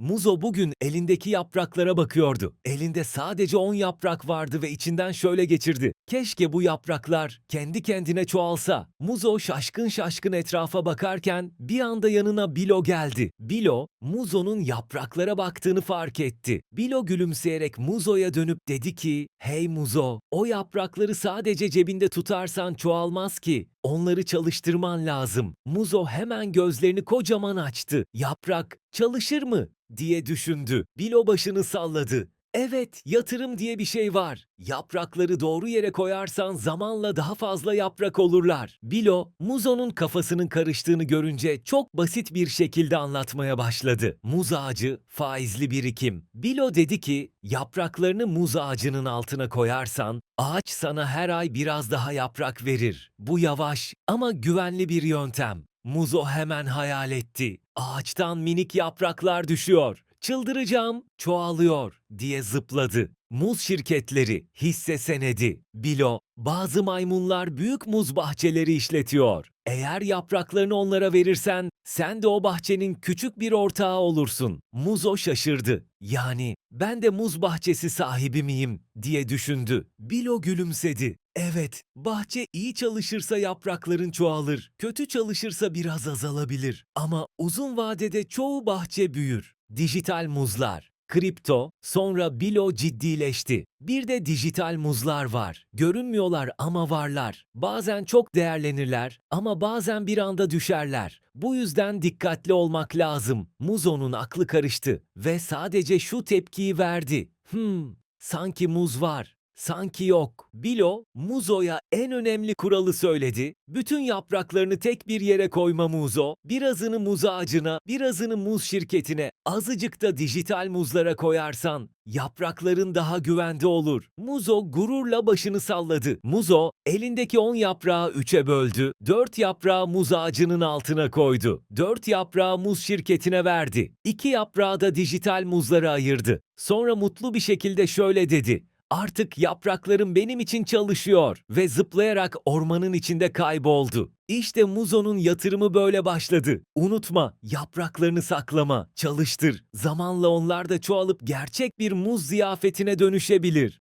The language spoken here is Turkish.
Muzo bugün elindeki yapraklara bakıyordu. Elinde sadece 10 yaprak vardı ve içinden şöyle geçirdi. Keşke bu yapraklar kendi kendine çoğalsa. Muzo şaşkın şaşkın etrafa bakarken bir anda yanına Bilo geldi. Bilo, Muzo'nun yapraklara baktığını fark etti. Bilo gülümseyerek Muzo'ya dönüp dedi ki, Hey Muzo, o yaprakları sadece cebinde tutarsan çoğalmaz ki. Onları çalıştırman lazım. Muzo hemen gözlerini kocaman açtı. Yaprak çalışır mı? diye düşündü. Bilo başını salladı. Evet, yatırım diye bir şey var. Yaprakları doğru yere koyarsan zamanla daha fazla yaprak olurlar. Bilo, Muzo'nun kafasının karıştığını görünce çok basit bir şekilde anlatmaya başladı. Muz ağacı, faizli birikim. Bilo dedi ki, yapraklarını muz ağacının altına koyarsan, ağaç sana her ay biraz daha yaprak verir. Bu yavaş ama güvenli bir yöntem. Muzo hemen hayal etti. Ağaçtan minik yapraklar düşüyor. Çıldıracağım, çoğalıyor diye zıpladı. Muz şirketleri, hisse senedi, bilo, bazı maymunlar büyük muz bahçeleri işletiyor. Eğer yapraklarını onlara verirsen sen de o bahçenin küçük bir ortağı olursun. Muzo şaşırdı. Yani ben de muz bahçesi sahibi miyim diye düşündü. Bilo gülümsedi. Evet, bahçe iyi çalışırsa yaprakların çoğalır. Kötü çalışırsa biraz azalabilir. Ama uzun vadede çoğu bahçe büyür. Dijital muzlar. Kripto, sonra Bilo ciddileşti. Bir de dijital muzlar var. Görünmüyorlar ama varlar. Bazen çok değerlenirler ama bazen bir anda düşerler. Bu yüzden dikkatli olmak lazım. Muzo'nun aklı karıştı ve sadece şu tepkiyi verdi. Hmm, sanki muz var. Sanki yok. Bilo, Muzo'ya en önemli kuralı söyledi. Bütün yapraklarını tek bir yere koyma Muzo. Birazını muz ağacına, birazını muz şirketine, azıcık da dijital muzlara koyarsan yaprakların daha güvende olur. Muzo gururla başını salladı. Muzo elindeki 10 yaprağı 3'e böldü. 4 yaprağı muz ağacının altına koydu. 4 yaprağı muz şirketine verdi. 2 yaprağı da dijital muzlara ayırdı. Sonra mutlu bir şekilde şöyle dedi. Artık yapraklarım benim için çalışıyor ve zıplayarak ormanın içinde kayboldu. İşte Muzo'nun yatırımı böyle başladı. Unutma, yapraklarını saklama, çalıştır. Zamanla onlar da çoğalıp gerçek bir muz ziyafetine dönüşebilir.